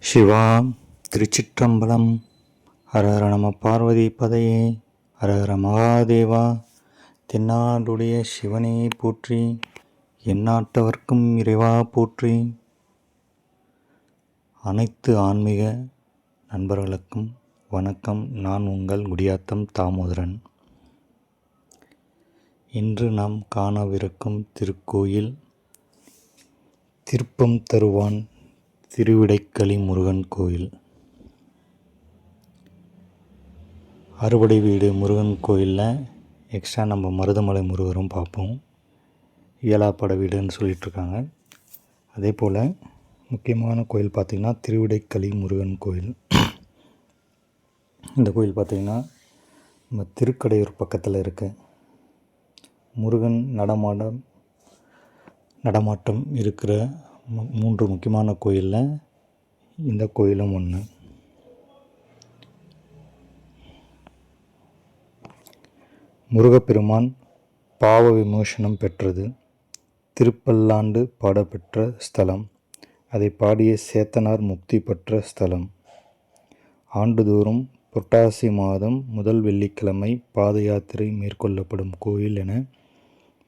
சிவா திருச்சிற்றம்பலம். ஹரஹர நம பார்வதி பதையே. ஹரஹர மகாதேவா. தென்னாடுடைய சிவனே போற்றி. எந்நாட்டவர்க்கும் இறைவா போற்றி. அனைத்து ஆன்மீக நண்பர்களுக்கும் வணக்கம். நான் உங்கள் குடியாத்தம் தாமோதரன். இன்று நாம் காணவிருக்கும் திருக்கோயில் திருப்பம் தருவான் திருவிடைக்களி முருகன் கோயில். அறுபடை வீடு முருகன் கோயிலில் எக்ஸ்ட்ரா நம்ம மருதமலை முருகரும் பார்ப்போம். இயலாப்பட வீடுன்னு சொல்லிகிட்ருக்காங்க அதே போல் முக்கியமான கோயில் பார்த்திங்கன்னா திருவிடைக்களி முருகன் கோயில். இந்த கோயில் பார்த்திங்கன்னா நம்ம திருக்கடையூர் பக்கத்தில் இருக்கு முருகன் நடமாட நடமாட்டம் இருக்கிற மூன்று முக்கியமான கோயிலில் இந்த கோயிலும் ஒன்று முருகப்பெருமான் பாவ விமோசனம் பெற்றது. திருப்பல்லாண்டு பாடப்பெற்ற ஸ்தலம். அதை பாடிய சேத்தனார் முக்தி பெற்ற ஸ்தலம். ஆண்டுதோறும் புரட்டாசி மாதம் முதல் வெள்ளிக்கிழமை பாத யாத்திரை மேற்கொள்ளப்படும் கோயில் என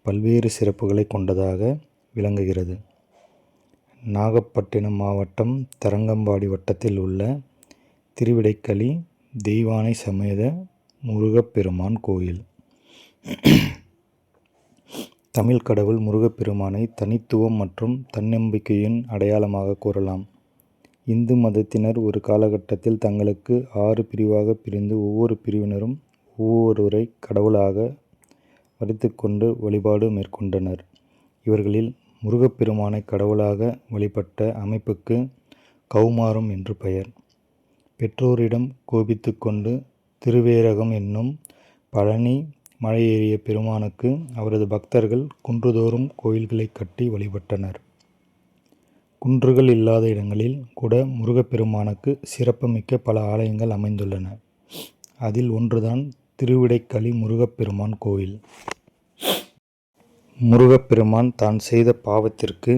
பல்வேறு சிறப்புகளை கொண்டதாக விளங்குகிறது. நாகப்பட்டினம் மாவட்டம் தரங்கம்பாடி வட்டத்தில் உள்ள திருவிடைக்களி தெய்வானை சமேத முருகப்பெருமான் கோயில். தமிழ் கடவுள் முருகப்பெருமானை தனித்துவம் மற்றும் தன்னம்பிக்கையின் அடையாளமாக கூறலாம். இந்து மதத்தினர் ஒரு காலகட்டத்தில் தங்களுக்கு ஆறு பிரிவாக பிரிந்து ஒவ்வொரு பிரிவினரும் ஒவ்வொருவரை கடவுளாக வரித்துக்கொண்டு வழிபாடு மேற்கொண்டனர். இவர்களில் முருகப்பெருமானை கடவுளாக வழிபட்ட அமைப்புக்கு கௌமாரம் என்று பெயர். பெற்றோரிடம் கோபித்து கொண்டு திருவேரகம் என்னும் பழனி மலையேறிய பெருமானுக்கு அவரது பக்தர்கள் குன்றுதோறும் கோயில்களை கட்டி வழிபட்டனர். குன்றுகள் இல்லாத இடங்களில் கூட முருகப்பெருமானுக்கு சிறப்புமிக்க பல ஆலயங்கள் அமைந்துள்ளன. அதில் ஒன்றுதான் திருவிடைக்களி முருகப்பெருமான் கோயில். முருகப்பெருமான் தான் செய்த பாவத்திற்கு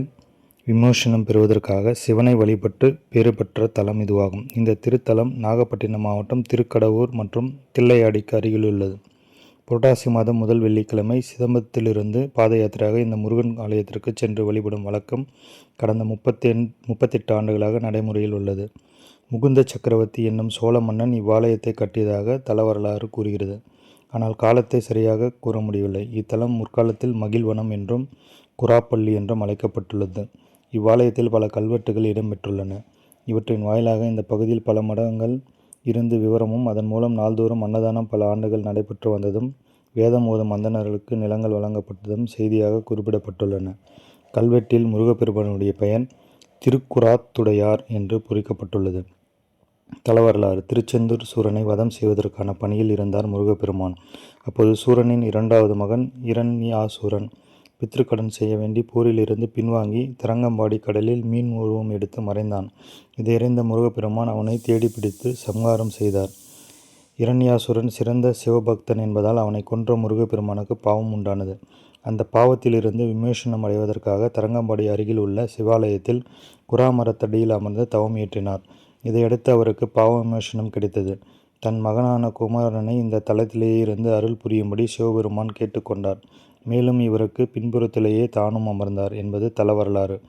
விமோசனம் பெறுவதற்காக சிவனை வழிபட்டு பெறுபெற்ற தலம் இதுவாகும். இந்த திருத்தலம் நாகப்பட்டினம் மாவட்டம் திருக்கடவூர் மற்றும் தில்லையாடிக்கு அருகில் உள்ளது. புரட்டாசி மாதம் முதல் வெள்ளிக்கிழமை சிதம்பரத்திலிருந்து பாத யாத்திரையாக இந்த முருகன் ஆலயத்திற்கு சென்று வழிபடும் வழக்கம் கடந்த முப்பத்தி முப்பத்தெட்டு ஆண்டுகளாக நடைமுறையில் உள்ளது. முகுந்த சக்கரவர்த்தி என்னும் சோழ மன்னன் இவ்வாலயத்தை கட்டியதாக தல வரலாறு கூறுகிறது. ஆனால் காலத்தை சரியாக கூற முடியவில்லை. இத்தலம் முற்காலத்தில் மகிழ்வனம் என்றும் குராப்பள்ளி என்றும் அழைக்கப்பட்டுள்ளது. இவ்வாலயத்தில் பல கல்வெட்டுகள் இடம்பெற்றுள்ளன. இவற்றின் வாயிலாக இந்த பகுதியில் பல மடங்கள் இருந்து விவரமும் அதன் மூலம் நாள்தோறும் அன்னதானம் பல ஆண்டுகள் நடைபெற்று வந்ததும் வேதம் ஓதும் அந்தணர்களுக்கு நிலங்கள் வழங்கப்பட்டதும் செய்தியாக குறிப்பிடப்பட்டுள்ளன. கல்வெட்டில் முருகப்பெருமானுடைய பெயர் திருக்குறாத்துடையார் என்று பொறிக்கப்பட்டுள்ளது. தலவரலாறு திருச்செந்தூர் சூரனை வதம் செய்வதற்கான பணியில் இருந்தார் முருகப்பெருமான். அப்போது சூரனின் இரண்டாவது மகன் இரண்யாசூரன் பித்ருக்கடன் செய்ய வேண்டி போரிலிருந்து பின்வாங்கி தரங்கம்பாடி கடலில் மீன் உருவம் எடுத்து மறைந்தான். இதை இறைந்த முருகப்பெருமான் அவனை தேடி பிடித்து சம்ஹாரம் செய்தார். இரண்யாசுரன் சிறந்த சிவபக்தன் என்பதால் அவனை கொன்ற முருகப்பெருமானுக்கு பாவம் உண்டானது. அந்த பாவத்திலிருந்து விமோசனம் அடைவதற்காக தரங்கம்பாடி அருகில் உள்ள சிவாலயத்தில் குராமரத்தடியில் அமர்ந்து தவம் இயற்றினார் இதையடுத்து அவருக்கு பாவ விமோசனம் கிடைத்தது. தன் மகனான குமாரனை இந்த தலத்திலேயே இருந்து அருள் புரியும்படி சிவபெருமான் கேட்டுக்கொண்டார் மேலும் இவருக்கு பின்புறத்திலேயே தானும் அமர்ந்தார் என்பது தல வரலாறு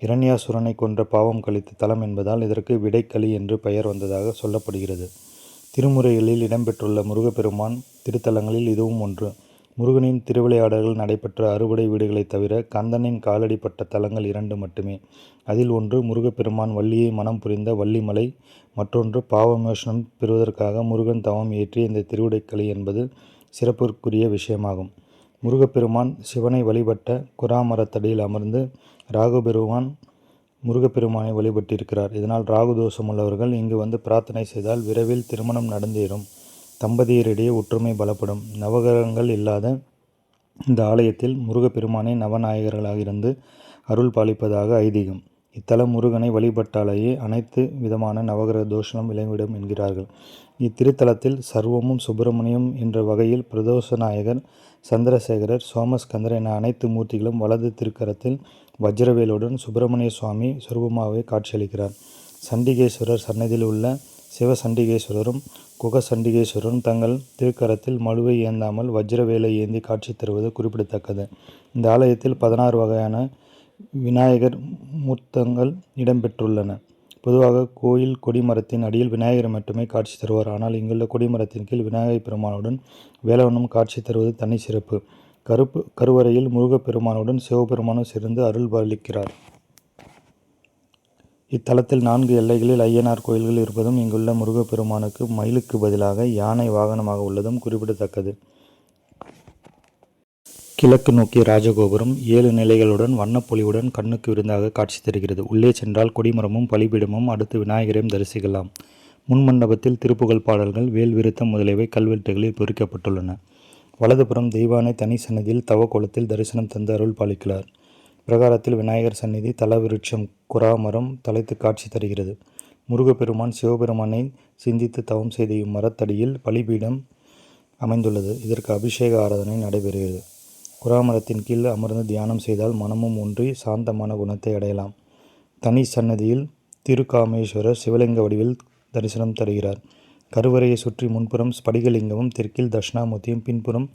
இரண்யாசுரனை கொன்ற பாவம் கழித்த தலம் என்பதால் இதற்கு விடைக்களி என்று பெயர் வந்ததாக சொல்லப்படுகிறது. திருமுறைகளில் இடம்பெற்றுள்ள முருகப்பெருமான் திருத்தலங்களில் இதுவும் ஒன்று. முருகனின் திருவிளையாடல்கள் நடைபெற்ற அறுபடை வீடுகளைத் தவிர கந்தனின் காலடிப்பட்ட தலங்கள் இரண்டு மட்டுமே. அதில் ஒன்று முருகப்பெருமான் வள்ளியை மனம் புரிந்த வள்ளிமலை மற்றொன்று பாவமோஷனம் பெறுவதற்காக முருகன் தவம் இயற்றிய இந்த திருவிடைக்கலை என்பது சிறப்பிற்குரிய விஷயமாகும். முருகப்பெருமான் சிவனை வழிபட்ட குராமரத்தடியில் அமர்ந்து ராகுபெருமான் முருகப்பெருமானை வழிபட்டிருக்கிறார். இதனால் ராகு தோஷம் உள்ளவர்கள் இங்கு வந்து பிரார்த்தனை செய்தால் விரைவில் திருமணம் நடந்தேறும். தம்பதியரிடையே ஒற்றுமை பலப்படும். நவகிரகங்கள் இல்லாத இந்த ஆலயத்தில் முருகப்பெருமானே நவநாயகர்களாக இருந்து அருள் பாலிப்பதாக ஐதீகம். இத்தலம் முருகனை வழிபட்டாலேயே அனைத்து விதமான நவகிரக தோஷனம் விளங்கிவிடும் என்கிறார்கள். இத்திருத்தலத்தில் சர்வமும் சுப்பிரமணியம் என்ற வகையில் பிரதோஷ நாயகர் சந்திரசேகரர் சோமஸ்கந்தர் என அனைத்து மூர்த்திகளும் வலது திருக்கரத்தில் வஜ்ரவேலுடன் சுப்பிரமணிய சுவாமி சுரூபமாகவே காட்சியளிக்கிறார். சண்டிகேஸ்வரர் சன்னதியில் உள்ள சிவசண்டிகேஸ்வரரும் குகசண்டிகேஸ்வரரும் தங்கள் திருக்கரத்தில் மழுவை ஏந்தாமல் வஜ்ரவேலை ஏந்தி காட்சி தருவது குறிப்பிடத்தக்கது. இந்த ஆலயத்தில் பதினாறு வகையான விநாயகர் மூர்த்தங்கள் இடம்பெற்றுள்ளன. பொதுவாக கோயில் கொடிமரத்தின் அடியில் விநாயகர் மட்டுமே காட்சி தருவார். ஆனால் இங்குள்ள கொடிமரத்தின் கீழ் விநாயகர் பெருமானுடன் வேலவனும் காட்சி தருவது தனி சிறப்பு கருப்பு கருவறையில் முருகப்பெருமானுடன் சிவபெருமானும் சேர்ந்து அருள் பாலிக்கிறார் இத்தலத்தில் நான்கு எல்லைகளில் ஐயனார் கோயில்கள் இருப்பதும் இங்குள்ள முருகப்பெருமானுக்கு மயிலுக்கு பதிலாக யானை வாகனமாக உள்ளதும் குறிப்பிடத்தக்கது. கிழக்கு நோக்கிய ராஜகோபுரம் ஏழு நிலைகளுடன் வண்ணப்பொலிவுடன் கண்ணுக்கு விருந்தாக காட்சி தருகிறது. உள்ளே சென்றால் கொடிமரமும் பலிபீடமும் அடுத்து விநாயகரையும் தரிசிக்கலாம். முன் மண்டபத்தில் திருப்புகழ் பாடல்கள் வேல் விருத்தம் முதலியவை கல்வெட்டுகளில் பொறிக்கப்பட்டுள்ளன. வலதுபுறம் தெய்வானை தனி சன்னதியில் தவக்கோலத்தில் தரிசனம் தந்து அருள் பாலிக்கிறார். பிரகாரத்தில் விநாயகர் சந்நிதி தலவிருட்சம் குராமரம் தலைத்து காட்சி தருகிறது. முருகப்பெருமான் சிவபெருமானை சிந்தித்து தவம் செய்த இம்மரத்தடியில் பலிபீடம் அமைந்துள்ளது. இதற்கு அபிஷேக ஆராதனை நடைபெறுகிறது. குராமரத்தின் கீழ் அமர்ந்து தியானம் செய்தால் மனமும் ஒன்றி சாந்தமான குணத்தை அடையலாம். தனி சன்னதியில் திருக்காமேஸ்வரர் சிவலிங்க வடிவில் தரிசனம் தருகிறார். கருவறையை சுற்றி முன்புறம் ஸ்படிகலிங்கமும் தெற்கில் தட்சிணாமூர்த்தியும் பின்புறம்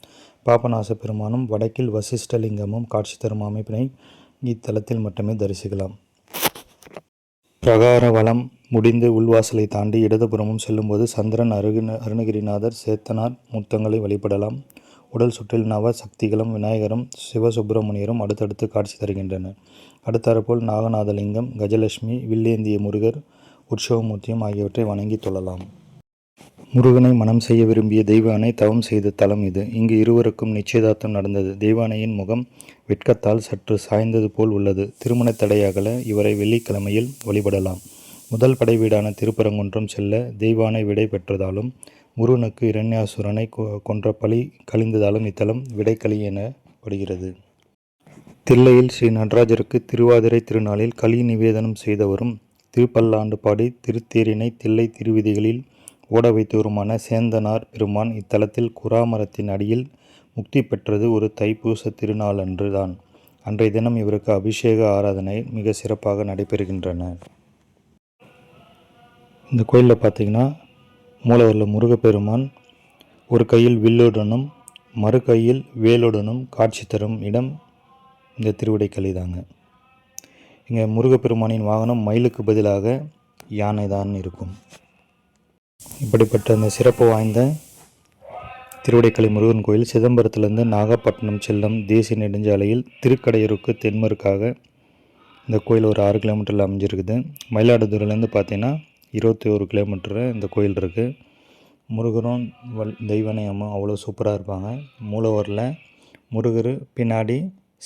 பாபநாச பெருமானும் வடக்கில் வசிஷ்டலிங்கமும் காட்சி தரும் அமைப்பினை இத்தலத்தில் மட்டுமே தரிசிக்கலாம். பிரகார வளம் முடிந்து உள்வாசலை தாண்டி இடதுபுறமும் செல்லும்போது சந்திரன் அருகின அருணகிரிநாதர் சேத்தனார் மூர்த்தங்களை வழிபடலாம். உடல் சுற்றில் நவ சக்திகளும் விநாயகரும் சிவசுப்பிரமணியரும் அடுத்தடுத்து காட்சி தருகின்றனர். அடுத்தாற்போல் நாகநாதலிங்கம் கஜலட்சுமி வில்லேந்திய முருகர் உற்சவமூர்த்தியும் ஆகியவற்றை வணங்கி தொழலாம். முருகனை மனம் செய்ய விரும்பிய தெய்வானை தவம் செய்த தலம் இது. இங்கு இருவருக்கும் நிச்சயதார்த்தம் நடந்தது. தெய்வானையின் முகம் வெட்கத்தால் சற்று சாய்ந்தது போல் உள்ளது. திருமண தடையாகல இவரை வெள்ளிக்கிழமையில் வழிபடலாம். முதல் படை வீடான திருப்பரங்குன்றம் செல்ல தெய்வானை விடை பெற்றதாலும் முருகனுக்கு இரண்யாசுரனை கொன்ற பழி கழிந்ததாலும் இத்தலம் விடைக்களி எனப்படுகிறது தில்லையில் ஸ்ரீ நடராஜருக்கு திருவாதிரை திருநாளில் களி நிவேதனம் செய்தவரும் திருப்பல்லாண்டு பாடி திருத்தேரினை தில்லை திருவிதிகளில் ஓட வைத்தவருமான சேந்தனார் பெருமான் இத்தலத்தில் குராமரத்தின் அடியில் முக்தி பெற்றது ஒரு தைப்பூச திருநாளன்று தான் அன்றைய தினம் இவருக்கு அபிஷேக ஆராதனை மிக சிறப்பாக நடைபெறுகின்றன. இந்த கோயிலில் பார்த்தீங்கன்னா மூலவரில் முருகப்பெருமான் ஒரு கையில் வில்லுடனும் மறு கையில் வேலுடனும் காட்சி தரும் இடம் இந்த திருவிடை தாங்க இங்கே முருகப்பெருமானின் வாகனம் மயிலுக்கு பதிலாக யானை தான் இருக்கும். இப்படிப்பட்ட அந்த சிறப்பு வாய்ந்த திருவடைக்கலை முருகன் கோயில் சிதம்பரத்திலிருந்து நாகப்பட்டினம் செல்லும் தேசிய நெடுஞ்சாலையில் திருக்கடையூருக்கு தென்மருக்காக இந்த கோயில் ஒரு ஆறு கிலோமீட்டரில் அமைஞ்சிருக்குது. மயிலாடுதுறையிலேருந்து பார்த்தீங்கன்னா இருபத்தி ஒரு கிலோமீட்டரு இந்த கோயில் இருக்குது முருகரும் வல் தெய்வனை அம்மா அவ்வளோ சூப்பராக இருப்பாங்க. மூலவரில் முருகர் பின்னாடி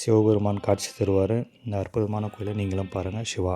சிவபெருமான் காட்சி தருவார். இந்த அற்புதமான கோயிலை நீங்களும் பாருங்கள் சிவா.